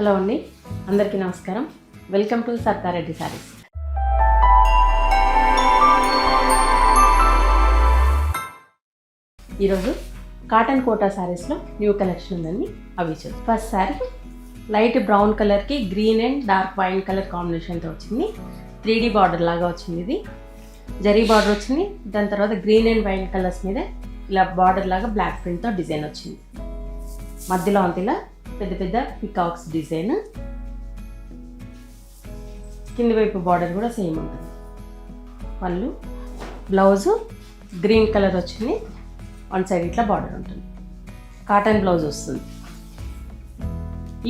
Hello అండి. అందరికీ నమస్కారం. Welcome to Sattareddy saris. ఈరోజు కాటన్ కోటా శారీస్లో న్యూ కలెక్షన్ ఉందండి. అవి చూద్దాం. ఫస్ట్ శారీ లైట్ బ్రౌన్ కలర్కి green and dark wine colour కాంబినేషన్తో వచ్చింది. త్రీ డీ బార్డర్ లాగా వచ్చింది ఇది. జరీ బార్డర్ వచ్చింది. దాని తర్వాత గ్రీన్ అండ్ వైన్ కలర్స్ మీద ఇలా బార్డర్ లాగా బ్లాక్ ప్రింట్తో డిజైన్ వచ్చింది. మధ్యలో అంత ఇలా పెద్ద పెద్ద పికాక్స్ డిజైన్. కింది వైపు బార్డర్ కూడా సేమ్ ఉంటుంది. పళ్ళు బ్లౌజు గ్రీన్ కలర్ వచ్చింది. వన్ సైడ్ ఇట్లా బార్డర్ ఉంటుంది. కాటన్ బ్లౌజ్ వస్తుంది.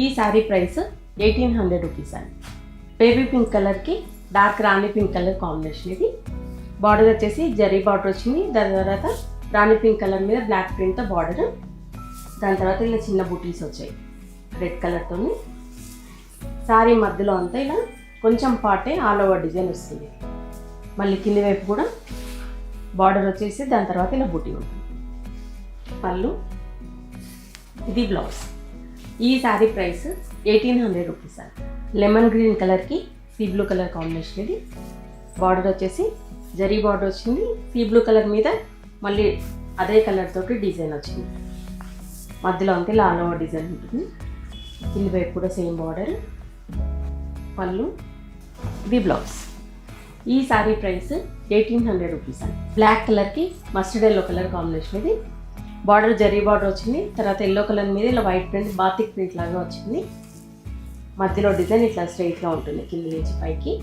ఈ sari price eighteen hundred rupees అండి. బేబీ పింక్ కలర్కి డార్క్ రాణి పింక్ కలర్ కాంబినేషన్ ఇది. బార్డర్ వచ్చేసి జరీ బార్డర్ వచ్చింది. దాని తర్వాత రాణి పింక్ కలర్ మీద బ్లాక్ ప్రింట్తో బార్డర్. దాని తర్వాత ఇలా చిన్న బుటీస్ వచ్చాయి. రెడ్ కలర్తో శారీ మధ్యలో అంతా ఇలా కొంచెం పాటే ఆల్ ఓవర్ డిజైన్ వస్తుంది. మళ్ళీ కింది వైపు కూడా బార్డర్ వచ్చేసి దాని తర్వాత ఇలా బుటీ ఉంటుంది. పళ్ళు. ఇది బ్లౌజ్ ఈ sari price eighteen hundred rupees sir lemon green కలర్కి సీ బ్లూ కలర్ కాంబినేషన్ ఇది. బార్డర్ వచ్చేసి జరీ బార్డర్ వచ్చింది. సీ బ్లూ కలర్ మీద మళ్ళీ అదే కలర్ తోటి డిజైన్ వచ్చింది. మధ్యలో అంతే ఇలా ఆల్ ఓవర్ డిజైన్ ఉంటుంది. కింది వైపు కూడా సేమ్ బార్డర్ పళ్ళు. ది బ్లౌజ్ ఈ sari price eighteen hundred rupees అండి. బ్లాక్ కలర్కి మస్టర్డ్ ఎల్లో కలర్ కాంబినేషన్ ఇది. బార్డర్ జరీ బార్డర్ వచ్చింది. తర్వాత ఎల్లో కలర్ మీద ఇలా వైట్ ప్రింట్ బాతిక్ ప్రింట్ లాగా వచ్చింది. మధ్యలో డిజైన్ ఇట్లా స్ట్రైట్గా ఉంటుంది కింది నుంచి పైకి.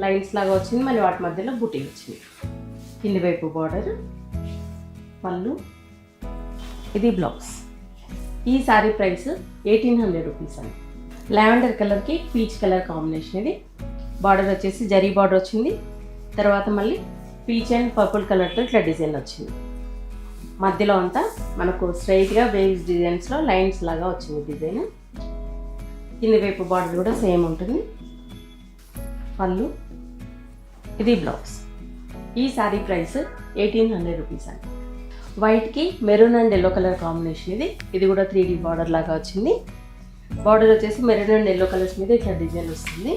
లైన్స్ లాగా వచ్చింది. మళ్ళీ వాటి మధ్యలో బుటీ వచ్చింది. కింది వైపు బార్డర్ పళ్ళు. ఇది బ్లౌజ్ ఈ sari price eighteen hundred rupees అండి. లావెండర్ కలర్కి పీచ్ కలర్ కాంబినేషన్ ఇది. బార్డర్ వచ్చేసి జరీ బార్డర్ వచ్చింది. తర్వాత మళ్ళీ పీచ్ అండ్ పర్పుల్ కలర్తో ఇట్లా డిజైన్ వచ్చింది. మధ్యలో అంతా మనకు స్ట్రైట్గా వేవ్స్ డిజైన్స్లో లైన్స్ లాగా వచ్చింది డిజైన్. కింది వైపు బార్డర్ కూడా సేమ్ ఉంటుంది. పళ్ళు. ఇది బ్లౌజ్. ఈ sari price eighteen hundred rupees అండి. వైట్కి maroon and yellow colour combination ఇది. ఇది కూడా త్రీ డీ బార్డర్ లాగా వచ్చింది. బార్డర్ వచ్చేసి మెరూన్ అండ్ ఎల్లో కలర్స్ మీద ఇట్లా డిజైన్ వస్తుంది.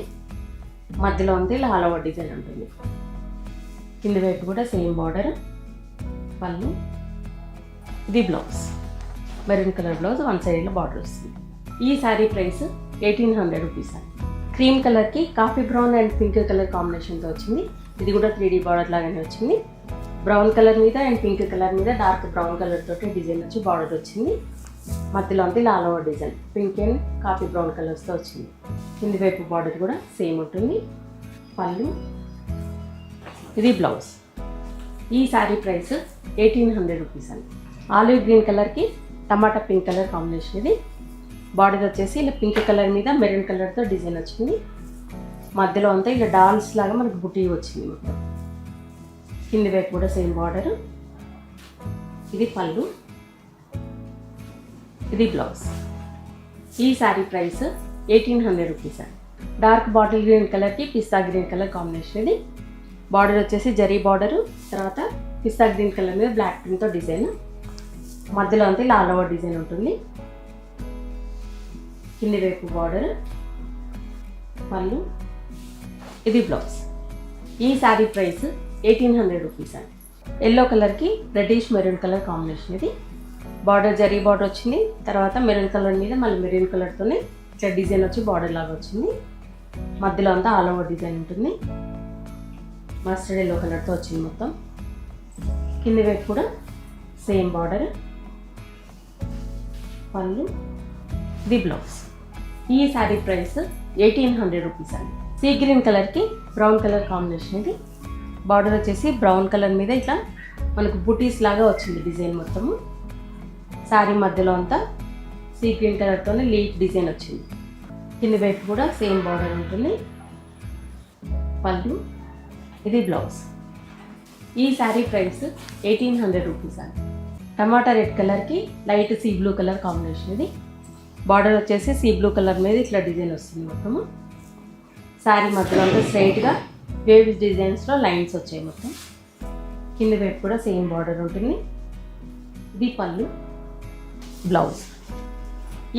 మధ్యలో ఉంది లాలవ డిజైన్ ఉంటుంది. కింది వైపు కూడా సేమ్ బార్డర్ పళ్ళు. ఇది blouse maroon colour blouse one సైడ్లో బార్డర్ వస్తుంది. ఈ sari price eighteen hundred rupees అండి. క్రీమ్ కలర్కి coffee brown and pink colour కాంబినేషన్తో వచ్చింది. ఇది కూడా త్రీ డీ బార్డర్ లాగానే వచ్చింది. బ్రౌన్ కలర్ మీద అండ్ పింక్ కలర్ మీద డార్క్ బ్రౌన్ కలర్ తోటి డిజైన్ వచ్చి బార్డర్ వచ్చింది. మధ్యలో అంతా ఇలా all design. Pink and coffee brown కలర్స్తో వచ్చింది. కింది వైపు బార్డర్ కూడా సేమ్ ఉంటుంది. పళ్ళు. ఇది బ్లౌజ్ ఈ sari price eighteen hundred rupees అండి. ఆలివ్ గ్రీన్ కలర్కి టమాటా పింక్ కలర్ కాంబినేషన్ ఇది. బార్డర్ వచ్చేసి ఇలా పింక్ కలర్ మీద మెరూన్ కలర్తో డిజైన్ వచ్చింది. మధ్యలో అంతా ఇలా డాల్స్ లాగా మనకు బుట్టి వచ్చింది మొత్తం. కింది వైపు కూడా సేమ్ బార్డర్ ఇది పళ్ళు. ఇది బ్లౌజ్ ఈ sari price eighteen hundred rupees అండి. డార్క్ బాటిల్ గ్రీన్ కలర్కి పిస్తా గ్రీన్ కలర్ కాంబినేషన్ ఇది. బార్డర్ వచ్చేసి జరీ బార్డర్ తర్వాత పిస్తా గ్రీన్ కలర్ మీద బ్లాక్ ప్రింట్తో డిజైన్ మధ్యలో అంతా లాల్ ఓవర్ డిజైన్ ఉంటుంది. కింది వైపు బార్డర్ పళ్ళు. ఇది బ్లౌజ్ ఈ sari price eighteen hundred rupees అండి. ఎల్లో కలర్కి రెడ్డిష్ మెరూన్ కలర్ కాంబినేషన్ ఇది. బార్డర్ జరీ బార్డర్ వచ్చింది. తర్వాత మెరూన్ కలర్ మీద మళ్ళీ మెరూన్ కలర్తోనే ఇట్లా డిజైన్ వచ్చి బార్డర్ లాగా వచ్చింది. మధ్యలో అంతా ఆల్ ఓవర్ డిజైన్ ఉంటుంది. మస్టర్డ్ ఎల్లో కలర్తో వచ్చింది మొత్తం. కింది వైపు కూడా సేమ్ బార్డర్ పళ్ళు. ది బ్లౌజ్ ఈ sari price eighteen hundred rupees అండి. సీ గ్రీన్ కలర్కి బ్రౌన్ కలర్ కాంబినేషన్ ఇది. బార్డర్ వచ్చేసి బ్రౌన్ కలర్ మీద ఇట్లా మనకు బుటీస్ లాగా వచ్చింది డిజైన్ మొత్తము. శారీ మధ్యలో అంతా సీ గ్రీన్ కలర్తోనే లీఫ్ డిజైన్ వచ్చింది. కింది వైపు కూడా సేమ్ బార్డర్ ఉంటుంది. పళ్ళు. ఇది బ్లౌజ్. ఈ sari price eighteen hundred rupees అండి. టమాటా రెడ్ కలర్కి light sea blue colour combination ఇది. బార్డర్ వచ్చేసి సీ బ్లూ కలర్ మీద ఇట్లా డిజైన్ వస్తుంది మొత్తము. శారీ మధ్యలో అంతా స్ట్రైట్గా వేవ్ డిజైన్స్లో లైన్స్ వచ్చాయి మొత్తం. కింది వైపు కూడా సేమ్ బార్డర్ ఉంటుంది. ఇది పళ్ళు బ్లౌజ్.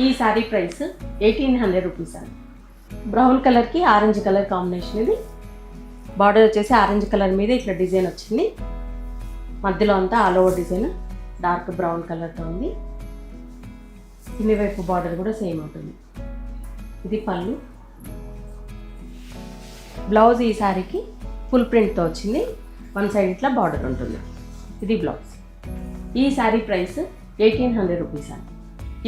ఈ sari price eighteen hundred rupees అండి. బ్రౌన్ కలర్కి ఆరెంజ్ కలర్ కాంబినేషన్ ఇది. బార్డర్ వచ్చేసి ఆరెంజ్ కలర్ మీద ఇట్లా డిజైన్ వచ్చింది. మధ్యలో అంతా all over design dark brown కలర్తో ఉంది. కింది వైపు బార్డర్ కూడా సేమ్ ఉంటుంది. ఇది పళ్ళు. బ్లౌజ్ ఈ సారీకి ఫుల్ ప్రింట్తో వచ్చింది. వన్ సైడ్ ఇట్లా బార్డర్ ఉంటుంది. ఇది బ్లౌజ్. ఈ sari price eighteen hundred rupees అండి.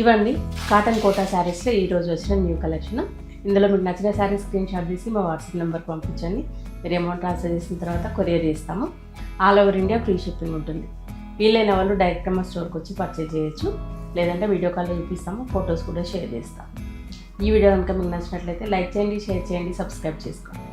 ఇవ్వండి కాటన్ కోటా శారీస్లో ఈరోజు వచ్చిన న్యూ కలెక్షన్. ఇందులో మీకు నచ్చిన శారీ స్క్రీన్ షాట్ తీసి మా వాట్సాప్ నెంబర్కి పంపించండి. మీరు అమౌంట్ ట్రాన్స్ఫర్ చేసిన తర్వాత కొరియర్ చేస్తాము. All over India free shipping ఉంటుంది. వీలైన వాళ్ళు డైరెక్ట్గా మా స్టోర్కి వచ్చి పర్చేజ్ చేయొచ్చు. లేదంటే వీడియో కాల్లో చూపిస్తాము ఫొటోస్ కూడా షేర్ చేస్తాము. ఈ వీడియో కనుక మీకు నచ్చినట్లయితే లైక్ చేయండి షేర్ చేయండి సబ్స్క్రైబ్ చేసుకోండి.